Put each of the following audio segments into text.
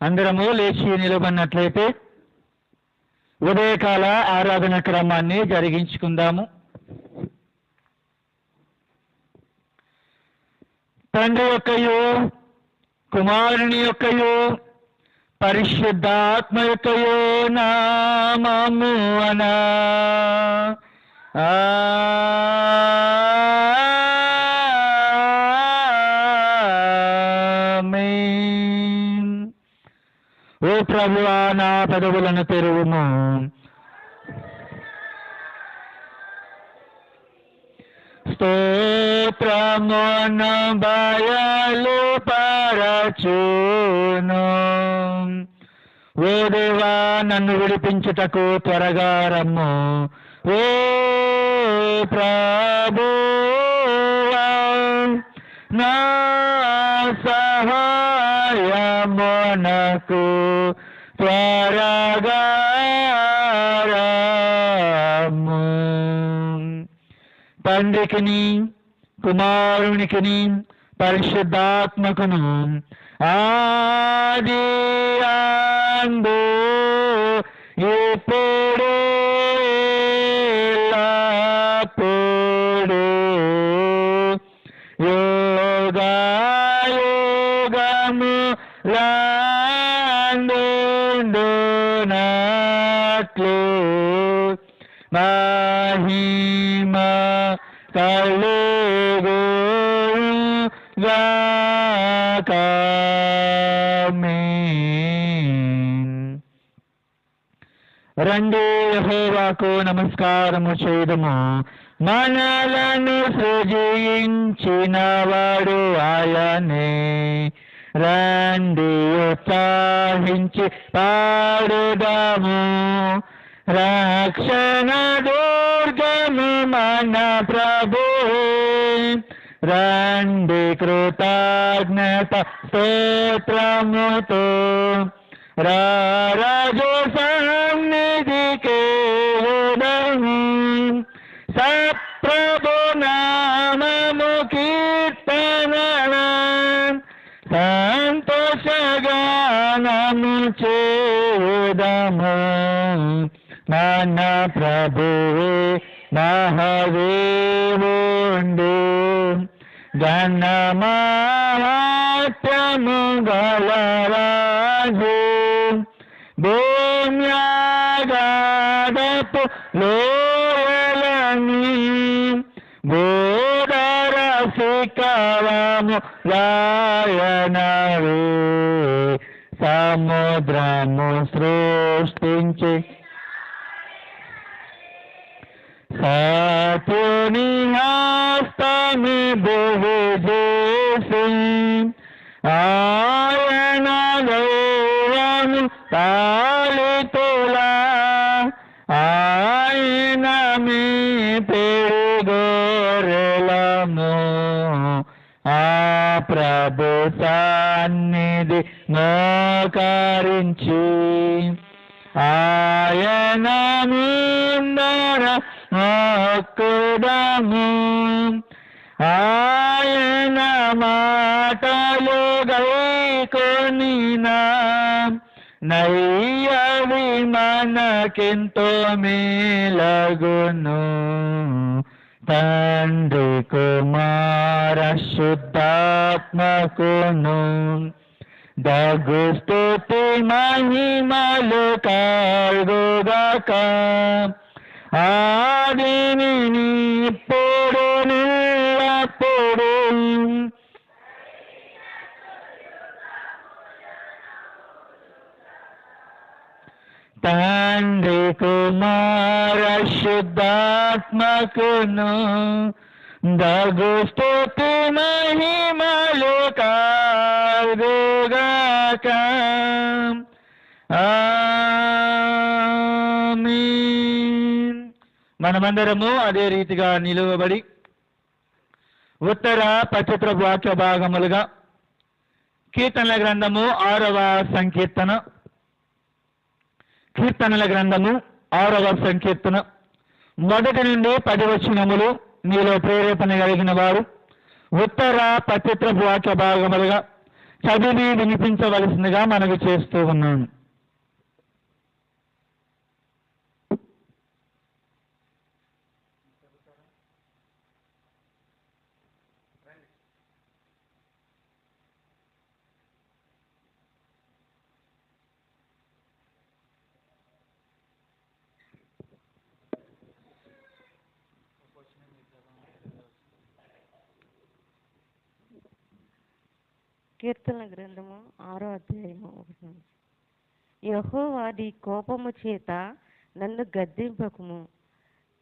అందరము లేచి నిలబడినట్లయితే ఉదయకాల ఆరాధన క్రమాన్ని జరిగించుకుందాము. తండ్రి యొక్కయు కుమారుని యొక్కయు పరిశుద్ధాత్మ యొక్కయో నామము అనా ప్రభువా నా పెదవులను తెరువుము స్తోత్రమును బయలు పరచును. ఓ దేవా నన్ను విడిపించుటకు త్వరగా రమ్ము. ఓ ప్రభు నా సహాయమునకు త్వరగా రమ్ము తండ్రికిని కుమారునికిని పరిశుద్ధాత్మకును ఆది అందు ఇప్పుడు ఉండునట్లు మహిమ కలుగు రండి యెహోవాకు నమస్కారము చేయడము మనలను సృజించినవాడు ఆయనే. రండి ఉత్సాహించి పాడుదాము. రక్షణ దుర్గము మన ప్రభు. రండి కృతజ్ఞత స్తోత్రముతో. రాజు సన్నిధికి ఉదము చేదము మన ప్రభువే మహదేవుండు గణమాత్యము గలరాజు భూమ్యాగాదపు లోయలని గోదరసికవము రాయనవే సముద్రము సృష్టించి సతుని హస్తమి బహు చేసి ఆయన దైవము తాళితులా ఆయన మీ పెరుగోరెలము ఆ ప్రభు సన్నిధి మోకరించి ఆయన ముందర మొక్కుదము ఆయన మాటలు గైకొనినా నయ్యవి మనకెంతో మేలగును తండ్రి కుమార శుద్ధాత్మకును বগস্তুতি মহিমা লোকার গোদাকা আদিনি পড়নিলা পড়ন। താണ്ടി കുമാര ശുദ്ധാത്മകനു ദഗുസ്തുതി മഹിമലുകാ మహిమలు మనమందరము అదే రీతిగా నిలువబడి ఉత్తర పచ్చత్ర వాక్య భాగములుగా కీర్తనల గ్రంథము ఆరవ సంకీర్తన. కీర్తనల గ్రంథము ఆరవ సంకీర్తన. మొదటి నుండి పది వచనములు మీలో ప్రేరేపణ కలిగిన వారు ఉత్తర పత్రిత్ర వాక్య భాగములుగా చదివి వినిపించవలసిందిగా మనకు చేస్తూ ఉన్నాను. కీర్తన గ్రంథము ఆరో అధ్యాయము ఒకటి. నుంచి నీ కోపము చేత నన్ను గద్దింపకము.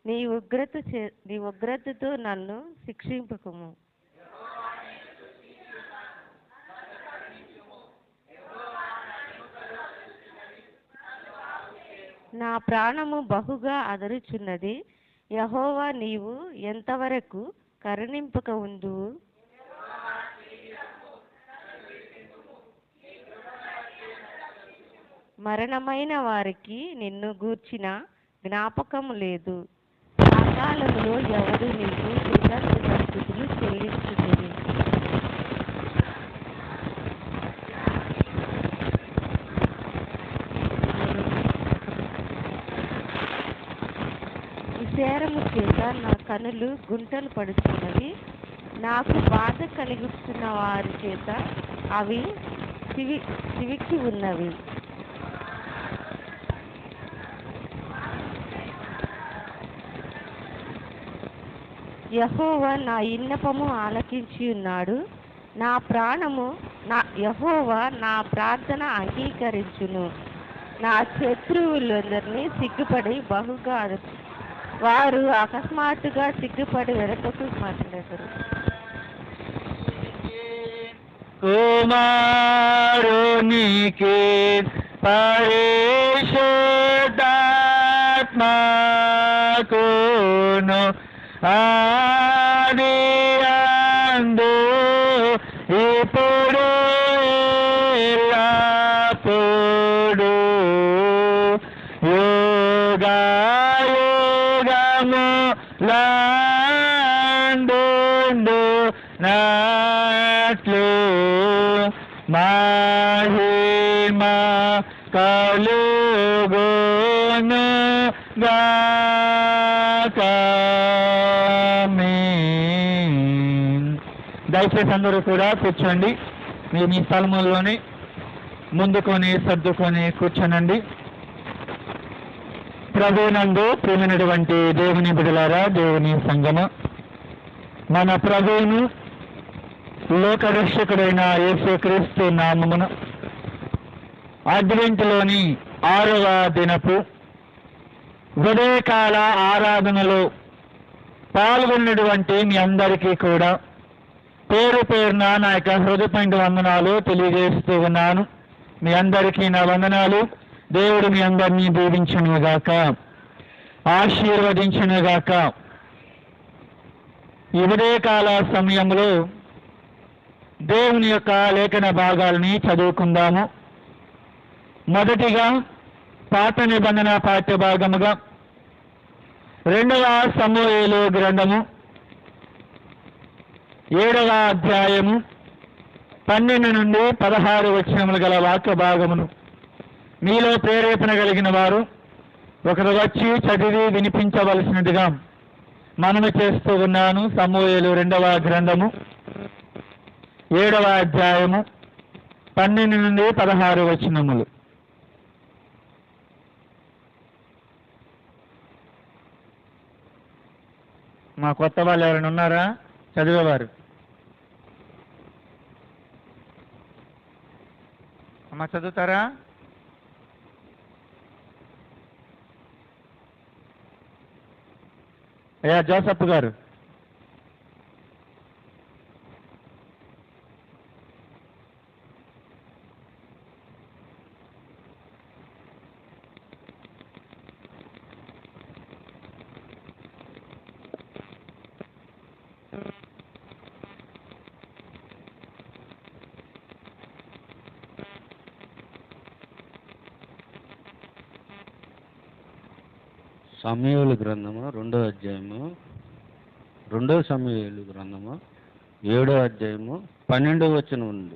నీ ఉగ్రత చే నీ ఉగ్రతతో నన్ను శిక్షింపకము. నా ప్రాణము బహుగా అదరుచున్నది. యహోవా నీవు ఎంతవరకు కరుణింపక ఉందువు? మరణమైన వారికి నిన్ను గూర్చిన జ్ఞాపకం లేదు. పాతాళములో ఎవరు నీకు కృతజ్ఞతలు చెల్లించుతుంది విచారము చేత నా కనులు గుంటలు పడుతున్నవి నాకు బాధ కలిగిస్తున్న వారి చేత అవి చివి చివికి ఉన్నవి. యహోవా నా ఇన్నపము ఆలకించి ఉన్నాడు. నా ప్రాణము నా యహోవా నా ప్రార్థన అంగీకరించును. నా శత్రువులందరినీ సిగ్గుపడి బహుగా వారు అకస్మాత్తుగా సిగ్గుపడి వెనకకు మాట్లాడారు. కుమారునికి పరిశుద్ధాత్మకును. మహిమా కలుగును గాకమీన్. దయచేసి అందరూ కూడా కూర్చోండి. మీ మీ స్థలముల్లోనే ముందుకొని సర్దుకొని కూర్చోనండి. ప్రభునందు ప్రేమైనటువంటి దేవుని బిడలారా దేవుని సంగమ మన ప్రభువును లోకరక్షకుడైన యేసుక్రీస్తు నామమున అడ్వెంట్లోని ఆరవ దినపు ఉదయకాల ఆరాధనలో పాల్గొన్నటువంటి మీ అందరికీ కూడా పేరు పేరున నా యొక్క హృదయపండి వందనాలు తెలియజేస్తూ ఉన్నాను. మీ అందరికీ నా వందనాలు. దేవుడు మీ అందరినీ దీవించనుగాక. ఆశీర్వదించనుగాక. ఈ ఉదయకాల సమయంలో దేవుని యొక్క లేఖన భాగాలని చదువుకుందాము. మొదటిగా పాత నిబంధన పాఠ్య భాగముగా రెండవ సమూహలు గ్రంథము ఏడవ అధ్యాయము పన్నెండు నుండి పదహారు వచనములు గల వాక్య భాగమును మీలో ప్రేరేపణ కలిగిన వారు ఒకరు వచ్చి చదివి వినిపించవలసినదిగా మనము చేస్తూ ఉన్నాను. సమూహలు రెండవ గ్రంథము ఏడవ అధ్యాయము పన్నెండు నుండి పదహారు వచనములు. మా కొత్త వాళ్ళు ఎవరైనా ఉన్నారా? చదివేవారు? అమ్మ చదువుతారా? అయ్యా జోసప్ గారు. సమయలు గ్రంథము రెండో అధ్యాయము. రెండో సమయలు గ్రంథము ఏడో అధ్యాయము పన్నెండో వచనం ఉంది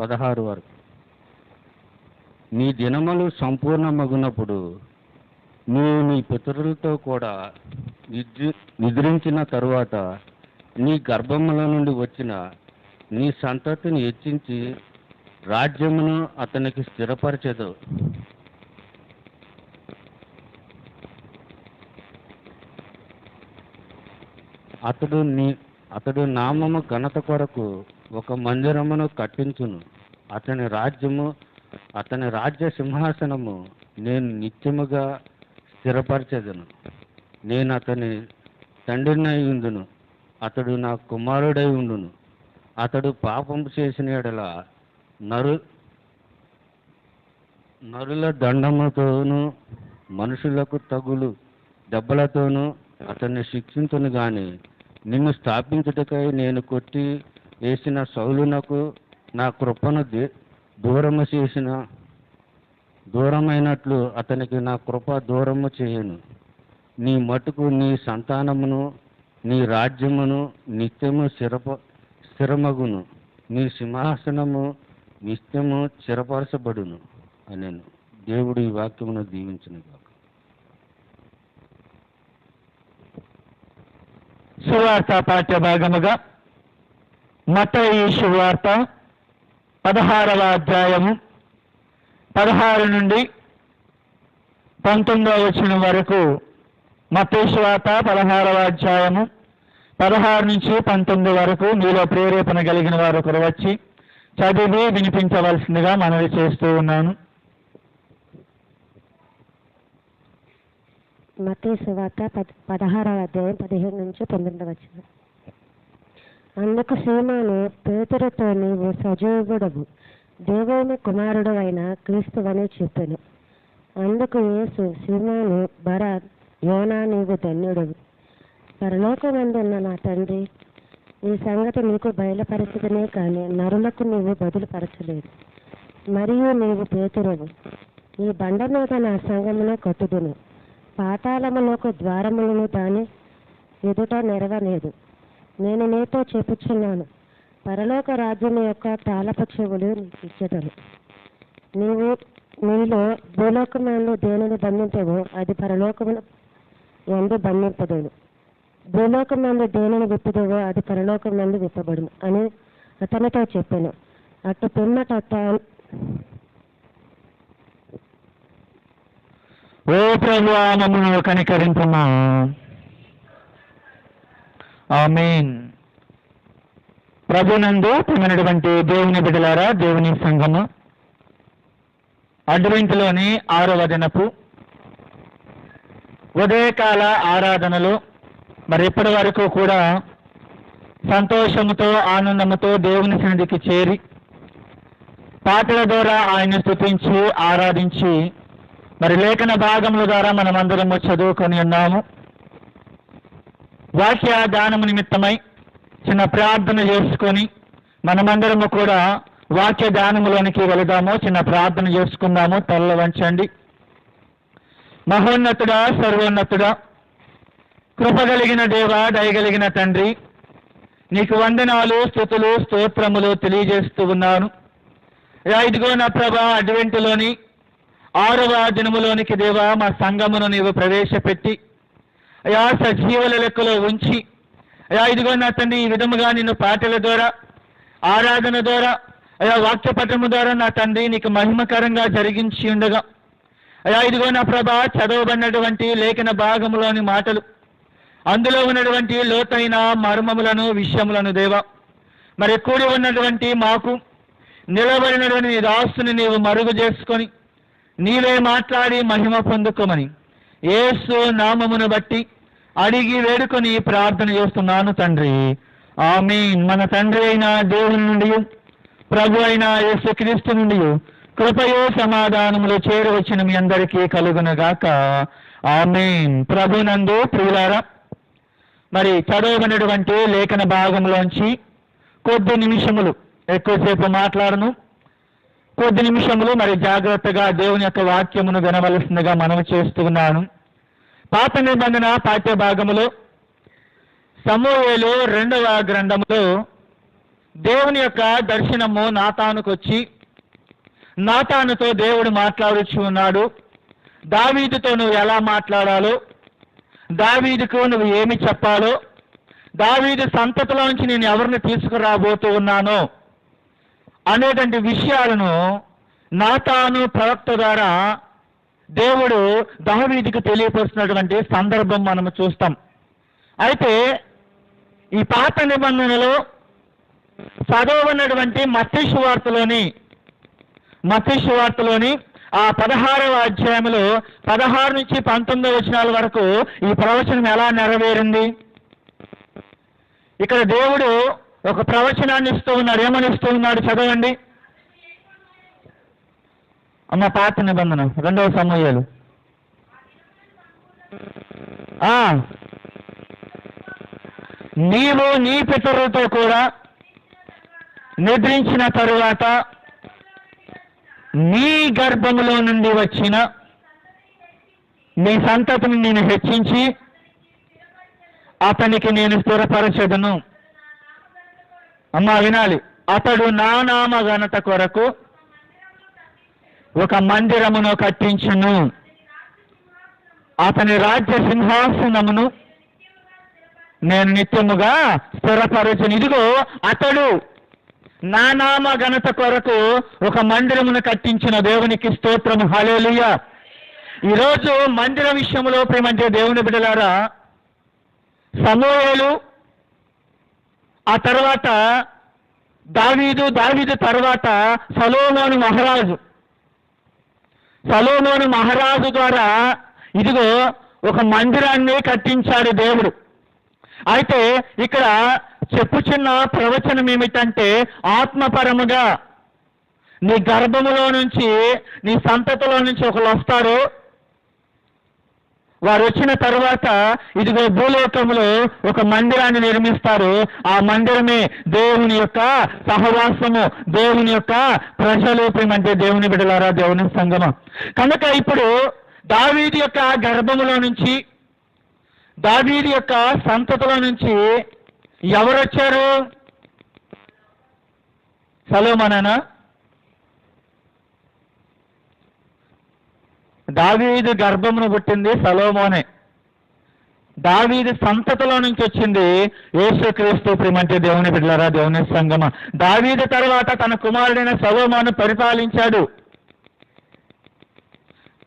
పదహారు వరకు. నీ దినములు సంపూర్ణమగునప్పుడు నువ్వు నీ పితరులతో కూడా నిద్రి నిద్రించిన తరువాత నీ గర్భముల నుండి వచ్చిన నీ సంతతిని హెచ్చించి రాజ్యమును అతనికి స్థిరపరచదు అతడు నీ అతడు నామము ఘనత కొరకు ఒక మందిరమును కట్టించును. అతని రాజ్యము అతని రాజ్య సింహాసనము నేను నిత్యముగా స్థిరపరచదును. నేను అతని తండ్రినై ఉండును. అతడు నా కుమారుడై ఉండును. అతడు పాపం చేసిన ఎడల నరు నరుల దండముతోనూ మనుషులకు తగులు దెబ్బలతోనూ అతన్ని శిక్షించును గాని నిన్ను స్థాపించుటకై నేను కొట్టి వేసిన సౌలునకు నా కృపను దూరము చేసిన దూరమైనట్లు అతనికి నా కృప దూరము చేయను. నీ మటుకు నీ సంతానమును నీ రాజ్యమును నిత్యము స్థిరప స్థిరమగును. నీ సింహాసనము నిత్యము స్థిరపరచబడును. అనేను. దేవుడు ఈ వాక్యమును దీవించును సువార్త పాఠ్య భాగముగా సువార్త పదహారవ అధ్యాయము పదహారు నుండి పంతొమ్మిదవ వచనం వరకు మత్తయి పదహారవ అధ్యాయము పదహారు నుంచి పంతొమ్మిది వరకు మీలో ప్రేరేపణ కలిగిన వారు ఒకరు వచ్చి చదివి వినిపించవలసిందిగా మనవి చేస్తూ ఉన్నాను. మత్తయి సువార్త పద్ పదహారవ అధ్యాయం పదిహేడు నుంచి పంతొమ్మిది అందుకు సీమాను పేతురుతో నీవు సజీవుడవు. దేవుని కుమారుడు అయిన క్రీస్తువని చెప్పాను. అందుకు యేసు సీమాను బర యోనా నీవు ధన్యుడవు. పరలోకమందున్న నా తండ్రి ఈ సంగతి నీకు బయలుపరచదనే కానీ నరులకు నీవు బదులుపరచలేదు. మరియు నీవు పేతురవు. ఈ బండ మీద నా సంగమును కట్టుదును. పాతాళమునకు ద్వారములను దాని ఎదుట నెరవలేదు. నేను నీతో చెప్పుచున్నాను. పరలోక రాజ్యం యొక్క తాళప చెవులు నీవు నీలో భూలోకములు దేనిని బంధించవో అది పరలోకమును ఎందు బంధింపదేను భూలోకమందు దేనిని విప్పుదేవో. అది పరలోకమందు విప్పబడును అని అతనితో చెప్పాను. అటు పిమ్మట ఓ ప్రభు మమ్మల్ని కనికరింపమా? ఆమేన్. ప్రభునందు పొందినటువంటి దేవుని బిడ్డలారా దేవుని సంఘము అడ్వెంట్లోని ఆరవ దినపు ఉదయకాల ఆరాధనలు మరి ఇప్పటి వరకు కూడా సంతోషముతో ఆనందముతో దేవుని సన్నిధికి చేరి పాటల ద్వారా ఆయన స్థుతించి ఆరాధించి మరి లేఖన భాగముల ద్వారా మనమందరము చదువుకొని ఉన్నాము. వాక్య దానము నిమిత్తమై చిన్న ప్రార్థన చేసుకొని మనమందరము కూడా వాక్య దానములోనికి వెళదాము చిన్న ప్రార్థన చేసుకుందాము తల్ల వంచండి. మహోన్నతుడా సర్వోన్నతుడా కృపగలిగిన దేవ దయగలిగిన తండ్రి నీకు వందనాలు స్థుతులు స్తోత్రములు తెలియజేస్తూ ఉన్నాను. ఇదిగో నా ప్రభా అడ్వెంటులోని ఆరవ దినములోనికి దేవా మా సంఘమును నీవు ప్రవేశపెట్టి అయా సజీవుల లెక్కలో ఉంచి అయా ఇదిగో నా తండ్రి ఈ విధముగా నిన్ను పాటల ద్వారా ఆరాధన ద్వారా అయా వాక్య పఠము ద్వారా నా తండ్రి నీకు మహిమకరంగా జరిగించి ఉండగా అయా ఇదిగో నా ప్రభా చదవబడినటువంటి లేఖన భాగములోని మాటలు అందులో ఉన్నటువంటి లోతైన మర్మములను విషయములను దేవా మరి కూడి ఉన్నటువంటి మాకు నిలబడినటువంటి నీ రాస్తుని నీవు మరుగు చేసుకొని నీవే మాట్లాడి మహిమ పొందుకోమని ఏసు నామమును బట్టి అడిగి వేడుకొని ప్రార్థన చేస్తున్నాను తండ్రి. ఆమె మన తండ్రి అయిన దేవుని నుండి ప్రభు అయిన యేసుక్రీస్తు నుండి కృపయో సమాధానములు చేరవచ్చిన మీ అందరికీ కలుగునుగాక. ఆమీన్. ప్రభునందు ప్రియులారా మరి చదవబడినటువంటి లేఖన భాగంలోంచి కొద్ది నిమిషములు ఎక్కువసేపు మాట్లాడను. కొద్ది నిమిషములు మరి జాగ్రత్తగా దేవుని యొక్క వాక్యమును వినవలసిందిగా మనవి చేస్తున్నాను. పాత నిబంధన పాఠ్య భాగములో సమూహలు రెండవ గ్రంథములో దేవుని యొక్క దర్శనము నాతానుకు వచ్చి నాతానుతో దేవుడు మాట్లాడుచు ఉన్నాడు. దావీదుతో నువ్వు ఎలా మాట్లాడాలో దావీదుకు నువ్వు ఏమి చెప్పాలో దావీదు సంతతిలో నుంచి నేను ఎవరిని తీసుకురాబోతూ ఉన్నానో అనేటువంటి విషయాలను నాతాను ప్రవక్త ద్వారా దేవుడు దహవీధికి తెలియపరుస్తున్నటువంటి సందర్భం మనం చూస్తాం. అయితే ఈ పాత నిబంధనలో చదవనటువంటి మత్స్యవార్తలోని వార్తలోని వార్తలోని ఆ పదహారవ అధ్యాయంలో పదహారు నుంచి పంతొమ్మిది వచనాల వరకు ఈ ప్రవచనం ఎలా నెరవేరింది? ఇక్కడ దేవుడు ఒక ప్రవచనాన్ని ఇస్తూ ఉన్నాడు ఏమని ఇస్తూ ఉన్నాడు చదవండి. అమ్మ పాత నిబంధన రెండవ సమయాలు నీవు నీ పితరులతో కూడా నిద్రించిన తరువాత నీ గర్భములో నుండి వచ్చిన నీ సంతతిని నేను హెచ్చించి అతనికి నేను స్థిరపరచదును. అమ్మా వినాలి. అతడు నా నామ ఘనత కొరకు ఒక మందిరమును కట్టించును. అతని రాజ్య సింహాసనమును నేను నిత్యముగా స్థిరపరచును. ఇదిగో అతడు నా నామ ఘనత కొరకు ఒక మందిరమును కట్టించిన. దేవునికి స్తోత్రము. హలేలుయ ఈరోజు మందిర విషయంలో ప్రేమంటే దేవుని బిడ్డలారా సమూహలు ఆ తర్వాత దావీదు దావీదు తర్వాత సలోమోను మహారాజు. సలోమోను మహారాజు ద్వారా ఇదిగో ఒక మందిరాన్ని కట్టించాడు దేవుడు. అయితే ఇక్కడ చెప్పుచున్న ప్రవచనం ఏమిటంటే ఆత్మపరముగా నీ గర్భములో నుంచి నీ సంతతిలో నుంచి ఒకరు వస్తారు. వారు వచ్చిన తర్వాత ఇదిగో భూలోకంలో ఒక మందిరాన్ని నిర్మిస్తారు. ఆ మందిరమే దేవుని యొక్క సహవాసము దేవుని యొక్క ప్రజలు దేవుని బిడలారా దేవుని సంగమం. కనుక ఇప్పుడు దావీది యొక్క గర్భములో నుంచి దావీది యొక్క సంతతిలో నుంచి ఎవరు వచ్చారు సలోమనేనా దావీదు గర్భమును పుట్టింది సలోమోనే. దావీదు సంతతిలో నుంచి వచ్చింది యేసుక్రీస్తు ప్రిమంటే దేవుని బిడ్డలారా దేవుని సంగమ. దావీదు తర్వాత తన కుమారుడైన సలోమోను పరిపాలించాడు.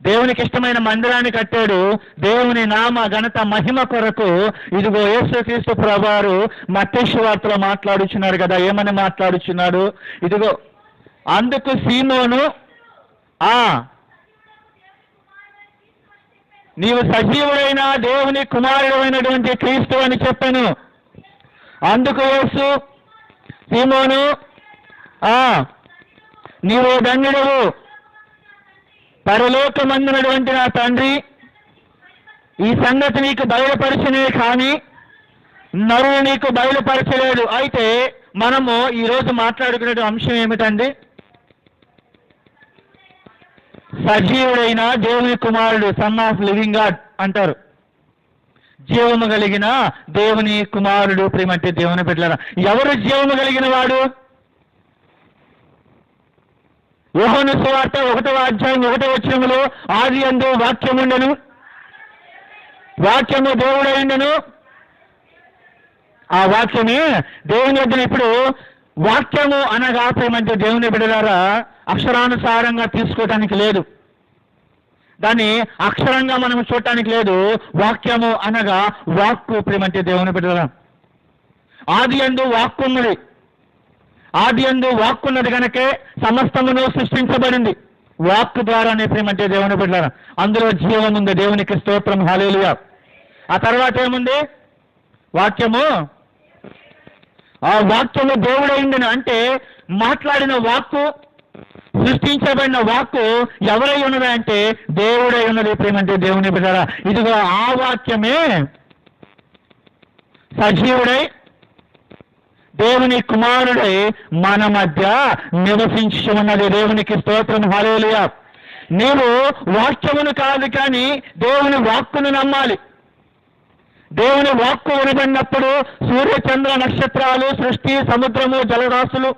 దేవునికి ఇష్టమైన మందిరాన్ని కట్టాడు. దేవుని నామ ఘనత మహిమ కొరకు ఇదిగో యేసుక్రీస్తు ప్రభారు మత్తేశ్వ వార్తలో మాట్లాడుచున్నారు కదా ఏమని మాట్లాడుచున్నాడు? ఇదిగో అందుకు సీమోను ఆ నీవు సజీవుడైన దేవుని కుమారుడైనటువంటి క్రీస్తు అని చెప్పాను. అందుకు యేసు సీమోను ఆ నీవు దండుడవు పరలోకమందునటువంటి నా తండ్రి ఈ సంగతి నీకు బయలుపరిచినే కానీ నరువు నీకు బయలుపరచలేడు అయితే మనము ఈరోజు మాట్లాడుకునే అంశం ఏమిటండి? సజీవుడైన దేవుని కుమారుడు సన్ ఆఫ్ లివింగ్ గాడ్ అంటారు. జీవము కలిగిన దేవుని కుమారుడు ప్రేమంటే దేవుని బిడ్డలారా ఎవరు జీవము కలిగిన వాడు? యోహను సువార్త ఒకటవ అధ్యాయం ఒకటో వచ్చినములో ఆది అందు వాక్యముండెను వాక్యము దేవుడైండెను ఆ వాక్యమే దేవుని వద్ద ఇప్పుడు వాక్యము అనగా ప్రేమంటే దేవుని బిడ్డలారా అక్షరానుసారంగా తీసుకోవటానికి లేదు. దాన్ని అక్షరంగా మనం చూడటానికి లేదు. వాక్యము అనగా వాక్కు ప్రేమంటే దేవుని బిడ్డల ఆది అందు వాక్కున్నది. ఆది అందు వాక్కున్నది కనుకే సమస్తమును సృష్టించబడింది. వాక్కు ద్వారానే ప్రేమంటే దేవుని బిడ్డల అందులో జీవం ఉంది. దేవునికి స్తోత్రం. హాలేలుగా ఆ తర్వాత ఏముంది? వాక్యము. ఆ వాక్యము దేవుడైందని అంటే మాట్లాడిన వాక్కు సృష్టించబడిన వాక్కు ఎవరై ఉన్నది అంటే దేవుడై ఉన్నది ప్రేమంటే దేవుని బిడ్డరా ఇదిగో ఆ వాక్యమే సజీవుడై దేవుని కుమారుడై మన మధ్య నివసించి ఉన్నది దేవునికి స్తోత్రం. హరేలియా నీవు వాక్యమును కాదు కానీ దేవుని వాక్కును నమ్మాలి. దేవుని వాక్కు వినబడినప్పుడు సూర్య చంద్ర నక్షత్రాలు సృష్టి సముద్రము జలరాశులు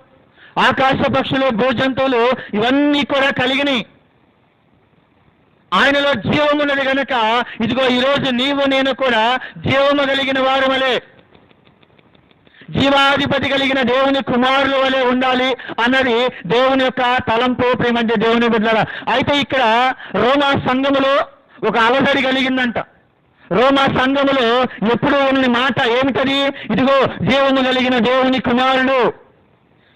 ఆకాశ పక్షులు భూజంతువులు ఇవన్నీ కూడా కలిగినాయి. ఆయనలో జీవమున్నది గనుక ఇదిగో ఈరోజు నీవు నేను కూడా జీవము కలిగిన వారు వలె జీవాధిపతి కలిగిన దేవుని కుమారుల వలె ఉండాలి అన్నది దేవుని యొక్క తలంపు ప్రేమంటే దేవుని బిడ్డల అయితే ఇక్కడ రోమా సంఘములో ఒక అలసడి కలిగిందంట. రోమా సంఘములో ఎప్పుడు ఉన్న మాట ఏమిటది? ఇదిగో జీవము కలిగిన దేవుని కుమారుడు.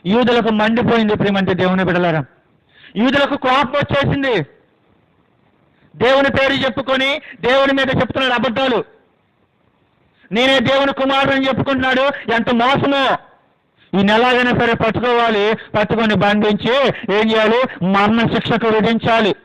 యూదులకు మండిపోయింది ప్రేమంటే దేవుని బిడలారా యూదులకు కోపం వచ్చేసింది. దేవుని పేరు చెప్పుకొని దేవుని మీద చెప్తున్నాడు అబద్ధాలు. నేనే దేవుని కుమారుడు అని చెప్పుకుంటున్నాడు. ఎంత మోసమో. ఈ ఎలాగైనా సరే పట్టుకోవాలి. పట్టుకొని బంధించి ఏం చేయాలి? మరణ శిక్షకు విధించాలి.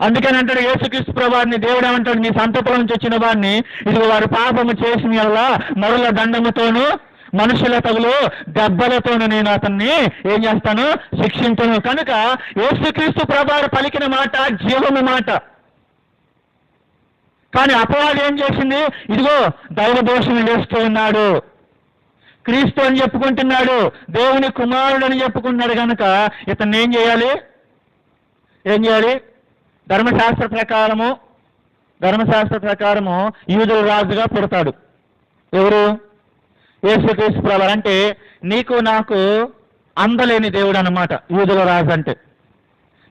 అందుకని అంటాడు యేసుక్రీస్తు ప్రభాని దేవుడు ఏమంటాడు? నీ సంతపుల నుంచి వచ్చిన వాడిని ఇది వారి పాపము చేసిన వల్ల మరల దండముతోనూ మనుషుల తగులు దెబ్బలతోనూ నేను అతన్ని ఏం చేస్తాను శిక్షించను. కనుక యేసుక్రీస్తు ప్రభావ పలికిన మాట జీవము మాట. కానీ అపవాది ఏం చేసింది? ఇదిగో దైవ దోషం వేస్తూ ఉన్నాడు. క్రీస్తు అని చెప్పుకుంటున్నాడు. దేవుని కుమారుడు అని చెప్పుకుంటున్నాడు కనుక ఇతన్ని ఏం చేయాలి? ఏం చేయాలి? ధర్మశాస్త్ర ప్రకారము ధర్మశాస్త్ర ప్రకారము యూదుల రాజుగా పుడతాడు. ఎవరు? యేసుక్రీస్తు ప్రభు అంటే నీకు నాకు అందలేని దేవుడు అనమాట యూదుల రాజు అంటే.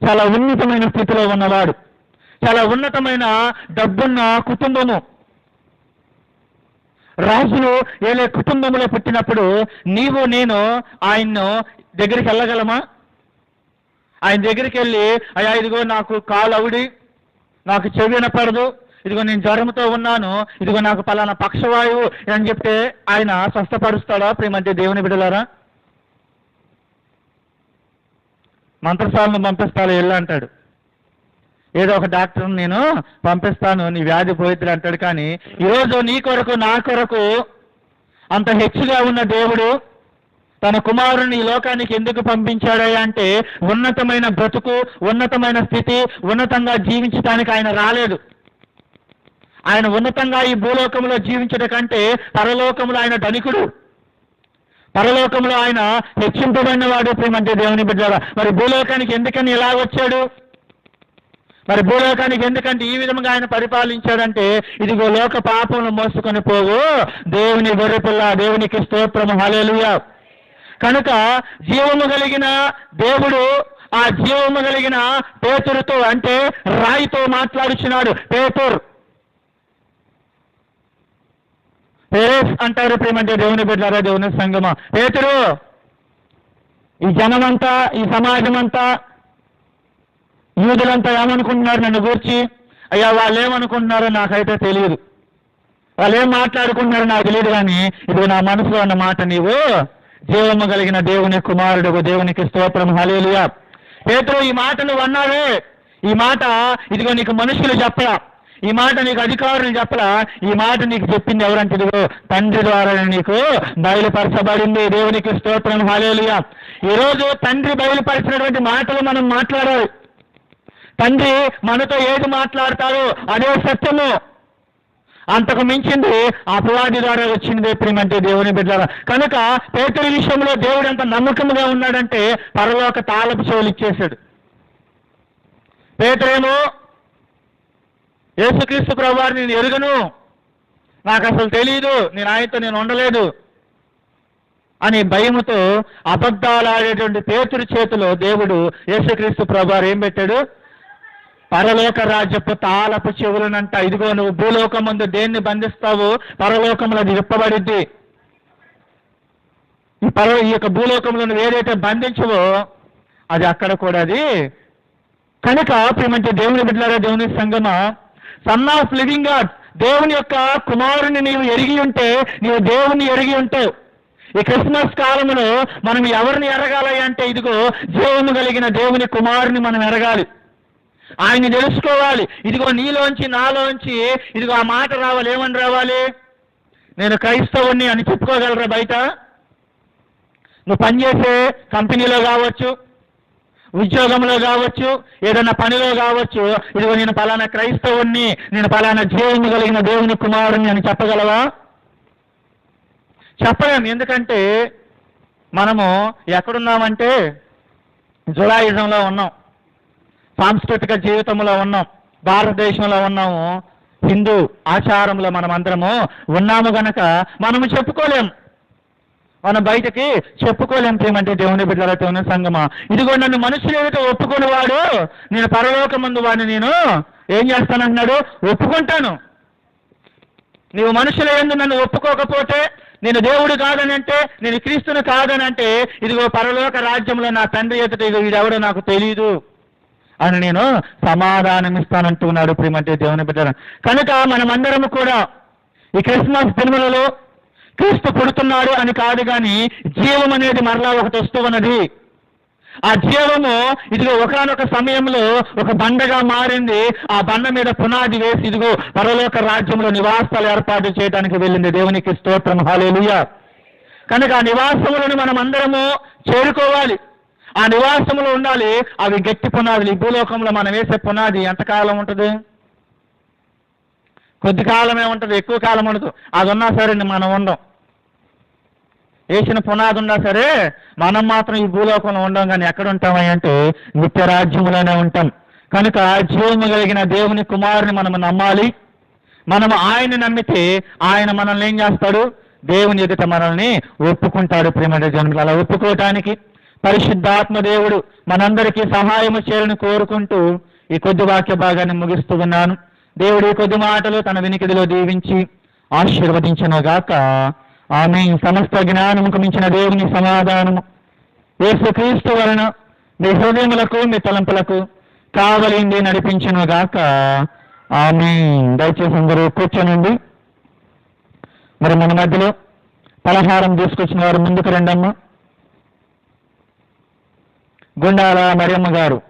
చాలా ఉన్నతమైన స్థితిలో ఉన్నవాడు. చాలా ఉన్నతమైన డబ్బున్న కుటుంబము. రాజులు ఏలే కుటుంబంలో పుట్టినప్పుడు నీవు నేను ఆయన్ను దగ్గరికి వెళ్ళగలమా? ఆయన దగ్గరికి వెళ్ళి అయ్యా ఇదిగో నాకు కాలు అవుడి నాకు చెవి వినపడదు ఇదిగో నేను జ్వరంతో ఉన్నాను. ఇదిగో నాకు పలానా పక్షవాయువు అని చెప్తే ఆయన స్వస్థపరుస్తాడా? ప్రేమంటే దేవుని బిడలారా మంత్రసాలను పంపిస్తాడు వెళ్ళి అంటాడు. ఏదో ఒక డాక్టర్ నేను పంపిస్తాను నీ వ్యాధి పోయిద్దురు అంటాడు. కానీ ఈరోజు నీ కొరకు నా కొరకు అంత హెచ్చుగా ఉన్న దేవుడు తన కుమారుని ఈ లోకానికి ఎందుకు పంపించాడయ్యా అంటే ఉన్నతమైన బ్రతుకు ఉన్నతమైన స్థితి ఉన్నతంగా జీవించడానికి ఆయన రాలేదు. ఆయన ఉన్నతంగా ఈ భూలోకంలో జీవించడం కంటే పరలోకంలో ఆయన ధనికుడు. పరలోకంలో ఆయన హెచ్చింపబడిన వాడు ప్రేమంటే దేవుని బిడ్డ మరి భూలోకానికి ఎందుకని ఎలా వచ్చాడు? మరి భూలోకానికి ఎందుకంటే ఈ విధంగా ఆయన పరిపాలించాడంటే ఇదిగో లోక పాపములు మోసుకొని పోవు. దేవుని గొర్రెపిల్ల దేవునికి స్తోత్రము. హలేలుయా కనుక జీవము కలిగిన దేవుడు ఆ జీవము కలిగిన పేతురుతో అంటే రాయితో మాట్లాడుచున్నాడు. పేతురు. పేరేస్ అంటారు ప్రేమంటే దేవుని బిడ్డారా దేవుని సంగమ. పేతురు ఈ జనమంతా ఈ సమాజం అంతా యూదులంతా ఏమనుకుంటున్నారు నన్ను గూర్చి? అయ్యా వాళ్ళు ఏమనుకుంటున్నారో నాకైతే తెలియదు. వాళ్ళు ఏం మాట్లాడుకుంటున్నారో నాకు తెలియదు కానీ ఇది నా మనసులో ఉన్న మాట నీవు జీవము కలిగిన దేవుని కుమారుడు దేవునికి స్తోత్రం హలేలియా పేతురు ఈ మాట నువ్వు అన్నావే ఈ మాట ఇదిగో నీకు మనుషులు చెప్పరా ఈ మాట నీకు అధికారులు చెప్పలా? ఈ మాట నీకు చెప్పింది ఎవరంటే తండ్రి ద్వారా నీకు బయలుపరచబడింది. దేవునికి స్తోత్రం. హాలేలుయా ఈరోజు తండ్రి బయలుపరిచినటువంటి మాటలు మనం మాట్లాడాలి. తండ్రి మనతో ఏది మాట్లాడతారో అదే సత్యము. అంతకు మించింది అపవాది ద్వారా వచ్చింది ప్రియమంటే దేవుని బిడ్డ కనుక పేతుడి విషయంలో దేవుడు ఎంత నమ్మకంగా ఉన్నాడంటే పరలోక తాళపు చెవులు ఇచ్చేశాడు. పేతురేమో యేసుక్రీస్తు ప్రభువారు నేను ఎరుగను. నాకు అసలు తెలియదు నేను ఆయనతో నేను ఉండలేదు అని భయముతో అబద్ధాలు ఆడేటువంటి పేతుడి చేతిలో దేవుడు యేసుక్రీస్తు ప్రభువారు ఏం పెట్టాడు? పరలోక రాజ్యపు తాళపు చెవులనంట. ఇదిగో నువ్వు భూలోకం ముందు దేన్ని బంధిస్తావు పరలోకంలో అది విప్పబడిద్ది. ఈ పర ఈ యొక్క భూలోకంలో నువ్వు ఏదైతే బంధించవో అది అక్కడ కూడా అది కనుక ప్రేమంటే దేవుని బిడ్డలారా దేవుని సంగమ సన్ ఆఫ్ లివింగ్ గాడ్ దేవుని యొక్క కుమారుని నీవు ఎరిగి ఉంటే నీవు దేవుని ఎరిగి ఉంటావు. ఈ క్రిస్మస్ కాలంలో మనం ఎవరిని ఎరగాలి అంటే ఇదిగో జీవము కలిగిన దేవుని కుమారుని మనం ఎరగాలి. ఆయన్ని తెలుసుకోవాలి. ఇదిగో నీలోంచి నాలోంచి ఇదిగో ఆ మాట రావాలి. ఏమని రావాలి? నేను క్రైస్తవుణ్ణి అని చెప్పుకోగలరా బయట? నువ్వు పనిచేసే కంపెనీలో కావచ్చు ఉద్యోగంలో కావచ్చు ఏదైనా పనిలో కావచ్చు ఇదిగో నేను పలానా క్రైస్తవుణ్ణి నేను పలానా జీవము కలిగిన దేవుని కుమారుని అని చెప్పగలవా? చెప్పలేం ఎందుకంటే మనము ఎక్కడున్నామంటే జులాయిజంలో ఉన్నాం. సాంస్కృతిక జీవితంలో ఉన్నాం. భారతదేశంలో ఉన్నాము. హిందూ ఆచారంలో మనం అందరము ఉన్నాము గనక మనము చెప్పుకోలేం మనం బయటకి చెప్పుకోలేం ప్రేమంటే దేవుని బిడ్డల దేవుని సంగమా. ఇదిగో నన్ను మనుషులు ఏదైతే ఒప్పుకునేవాడు నేను పరలోక ముందు వాడిని నేను ఏం చేస్తానంటున్నాడు? ఒప్పుకుంటాను. నీవు మనుషుల ఎందు నన్ను ఒప్పుకోకపోతే నేను దేవుడు కాదని అంటే నేను క్రీస్తుని కాదని అంటే ఇదిగో పరలోక రాజ్యంలో నా తండ్రి ఎదుట ఇదిగో వీడెవడో నాకు తెలియదు అని నేను సమాధానం ఇస్తానంటున్నాడు ప్రేమంటే దేవుని బిడ్డ కనుక మనమందరము కూడా ఈ క్రిస్మస్ దినములలో క్రీస్తు పుడుతున్నాడు అని కాదు కానీ జీవం అనేది మరలా ఒకటి వస్తూ ఉన్నది. ఆ జీవము ఇదిగో ఒకనొక సమయంలో ఒక బండగా మారింది. ఆ బండ మీద పునాది వేసి ఇదిగో పరలోక రాజ్యంలో నివాసాలు ఏర్పాటు చేయడానికి వెళ్ళింది దేవునికి స్తోత్రం. హాలేలుయ కనుక ఆ నివాసములను మనం అందరము చేరుకోవాలి. ఆ నివాసములు ఉండాలి. అవి గట్టి పునాదులు. ఈ భూలోకంలో మనం వేసే పునాది ఎంతకాలం ఉంటుంది? కొద్ది కాలమే ఉంటుంది ఎక్కువ కాలం ఉండదు. అది ఉన్నా సరే మనం ఉండం. వేసిన పునాది ఉన్నా సరే మనం మాత్రం ఈ భూలోకంలో ఉండం కానీ ఎక్కడ ఉంటామని అంటే నిత్య రాజ్యములోనే ఉంటాం. కనుక జీవము కలిగిన దేవుని కుమారుని మనం నమ్మాలి. మనం ఆయన నమ్మితే ఆయన మనల్ని ఏం చేస్తాడు? దేవుని ఎదుట మనల్ని ఒప్పుకుంటాడు ప్రేమ జన్మలు అలా ఒప్పుకోవటానికి పరిశుద్ధాత్మ దేవుడు మనందరికీ సహాయము చేయాలని కోరుకుంటూ ఈ కొద్ది వాక్య భాగాన్ని ముగిస్తూ ఉన్నాను. దేవుడు కొద్ది మాటలు తన వినికిడిలో దీవించి ఆశీర్వదించను గాక ఆమె సమస్త జ్ఞానముకు మించిన దేవుని సమాధానము. యేసుక్రీస్తు వలన మీ హృదయములకు మీ తలంపులకు కావలింది నడిపించను గాక ఆమె దయచేసి అందరూ కూర్చోనండి. మరి మన మధ్యలో పలహారం తీసుకొచ్చిన వారు ముందుకు రండమ్మ. గుండాల మరియమ్మ గారు.